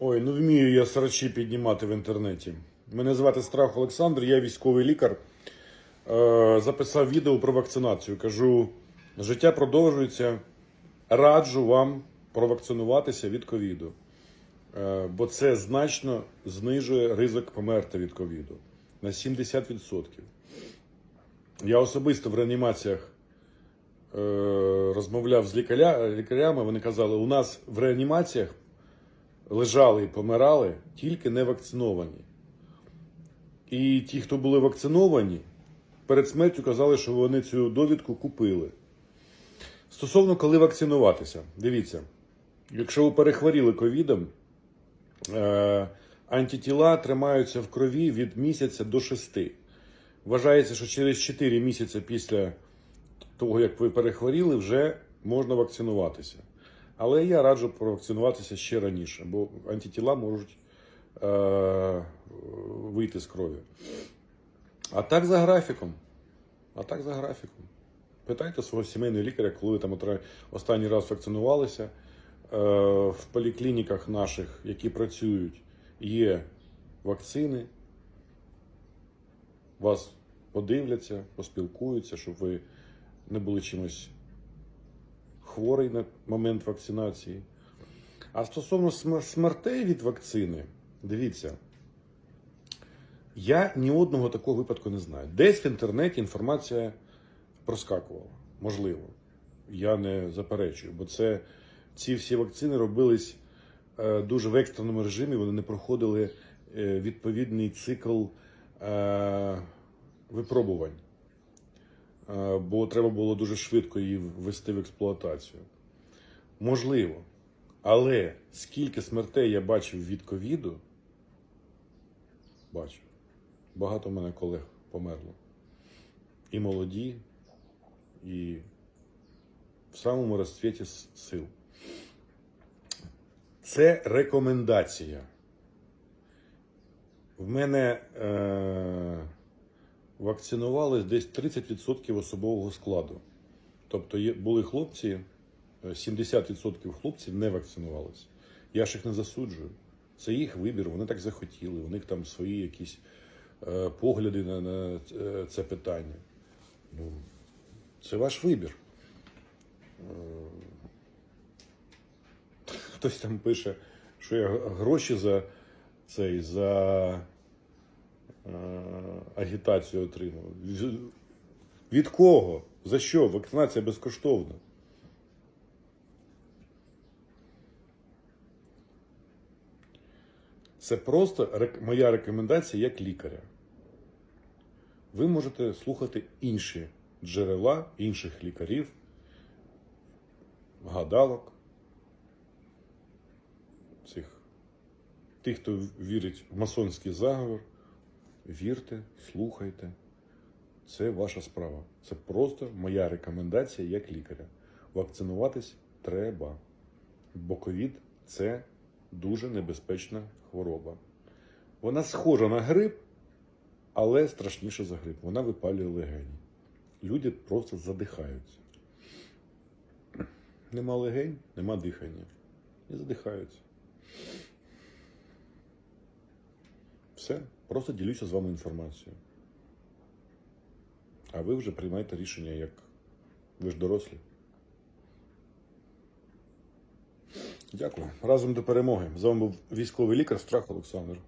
Ой, ну вмію я срачі піднімати в інтернеті. Мене звати Страх Олександр, я військовий лікар. Е, записав відео про вакцинацію. Кажу, життя продовжується. Раджу вам провакцинуватися від ковіду. Е, бо це значно знижує ризик померти від ковіду на 70%. Я особисто в реанімаціях е, розмовляв з лікаря, лікарями. Вони казали, у нас в реанімаціях лежали і помирали тільки не вакциновані. І ті, хто були вакциновані, перед смертю казали, що вони цю довідку купили. Стосовно коли вакцинуватися, дивіться, якщо ви перехворіли ковідом, е, антитіла тримаються в крові від місяця до шести. Вважається, що через 4 місяці після того, як ви перехворіли, вже можна вакцинуватися. Але я раджу провакцинуватися ще раніше, бо антитіла можуть е, вийти з крові. А так за графіком. А так за графіком. Питайте свого сімейного лікаря, коли ви там останній раз вакцинувалися. Е, в поліклініках наших, які працюють, є вакцини. Вас подивляться, поспілкуються, щоб ви не були чимось хворий на момент вакцинації. А стосовно смертей від вакцини, дивіться, я ні одного такого випадку не знаю. Десь в інтернеті інформація проскакувала. Можливо. Я не заперечую, бо це ці всі вакцини робились е, дуже в екстреному режимі, вони не проходили е, відповідний цикл е, випробувань. Е, бо треба було дуже швидко її ввести в експлуатацію. Можливо. Але скільки смертей я бачив від ковіду, бачив. Багато в мене колег померло. І молоді, і в самому розцвіті сил. Це рекомендація. В мене е, вакцинувалось десь 30% особового складу. Тобто були хлопці, е, 70% хлопців не вакцинувалися. Я ж їх не засуджую. Це їх вибір, вони так захотіли, у них там свої якісь е, погляди на, на е, це питання. Ну, це ваш вибір. Е, Хтось там пише, що я гроші за цей за е, агітацію отримав. Від кого? За що? Вакцинація безкоштовна. Це просто моя рекомендація як лікаря. Ви можете слухати інші джерела інших лікарів, гадалок, цих тих, хто вірить в масонський заговор. Вірте, слухайте. Це ваша справа. Це просто моя рекомендація як лікаря. Вакцинуватись треба. Бо ковід це дуже небезпечна хвороба. Вона схожа на грип, але страшніше за грип. Вона випалює легені. Люди просто задихаються. Нема легень, нема дихання. І задихаються. Все. Просто ділюся з вами інформацією. А ви вже приймаєте рішення, як ви ж дорослі. Дякую. Разом до перемоги. З вами був військовий лікар Страх Олександр.